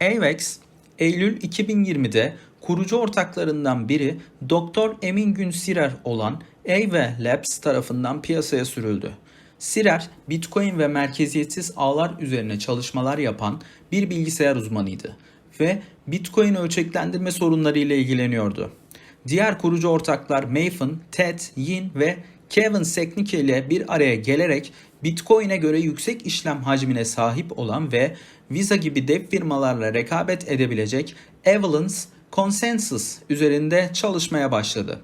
AVEX, Eylül 2020'de kurucu ortaklarından biri Dr. Emin Gün Sirer olan Aave Labs tarafından piyasaya sürüldü. Sirer, Bitcoin ve merkeziyetsiz ağlar üzerine çalışmalar yapan bir bilgisayar uzmanıydı ve Bitcoin ölçeklendirme sorunları ile ilgileniyordu. Diğer kurucu ortaklar Maven, Ted, Yin ve Kevin Seknike ile bir araya gelerek Bitcoin'e göre yüksek işlem hacmine sahip olan ve Visa gibi dev firmalarla rekabet edebilecek Avalanche Consensus üzerinde çalışmaya başladı.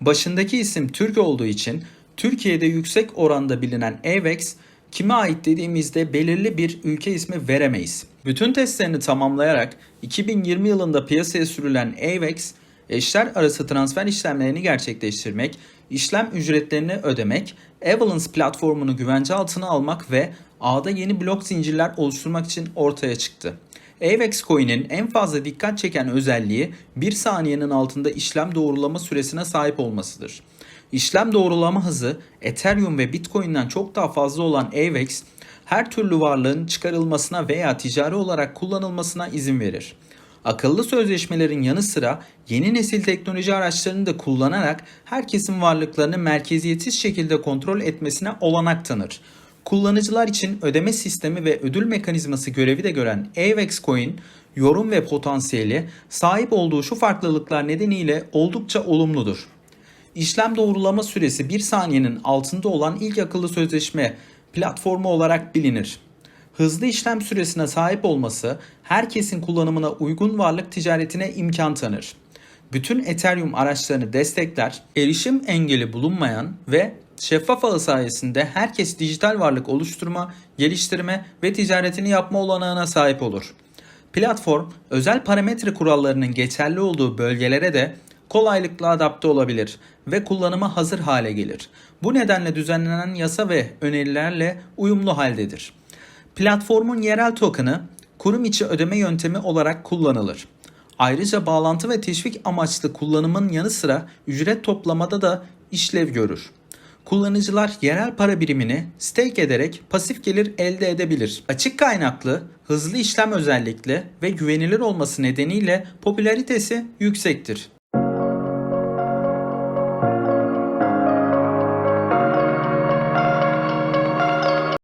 Başındaki isim Türk olduğu için Türkiye'de yüksek oranda bilinen AVEX kime ait dediğimizde belirli bir ülke ismi veremeyiz. Bütün testlerini tamamlayarak 2020 yılında piyasaya sürülen AVEX eşler arası transfer işlemlerini gerçekleştirmek, işlem ücretlerini ödemek, Avalanche platformunu güvence altına almak ve ağda yeni blok zincirler oluşturmak için ortaya çıktı. AVEX coin'in en fazla dikkat çeken özelliği 1 saniyenin altında işlem doğrulama süresine sahip olmasıdır. İşlem doğrulama hızı Ethereum ve Bitcoin'den çok daha fazla olan AVEX her türlü varlığın çıkarılmasına veya ticari olarak kullanılmasına izin verir. Akıllı sözleşmelerin yanı sıra yeni nesil teknoloji araçlarını da kullanarak herkesin varlıklarını merkeziyetsiz şekilde kontrol etmesine olanak tanır. Kullanıcılar için ödeme sistemi ve ödül mekanizması görevi de gören AVEX Coin, yorum ve potansiyeli sahip olduğu şu farklılıklar nedeniyle oldukça olumludur. İşlem doğrulama süresi 1 saniyenin altında olan ilk akıllı sözleşme platformu olarak bilinir. Hızlı işlem süresine sahip olması herkesin kullanımına uygun varlık ticaretine imkan tanır. Bütün Ethereum araçlarını destekler, erişim engeli bulunmayan ve şeffaf ağı sayesinde herkes dijital varlık oluşturma, geliştirme ve ticaretini yapma olanağına sahip olur. Platform özel parametre kurallarının geçerli olduğu bölgelere de kolaylıkla adapte olabilir ve kullanıma hazır hale gelir. Bu nedenle düzenlenen yasa ve önerilerle uyumlu haldedir. Platformun yerel token'ı kurum içi ödeme yöntemi olarak kullanılır. Ayrıca bağlantı ve teşvik amaçlı kullanımın yanı sıra ücret toplamada da işlev görür. Kullanıcılar yerel para birimini stake ederek pasif gelir elde edebilir. Açık kaynaklı, hızlı işlem özellikle ve güvenilir olması nedeniyle popülaritesi yüksektir.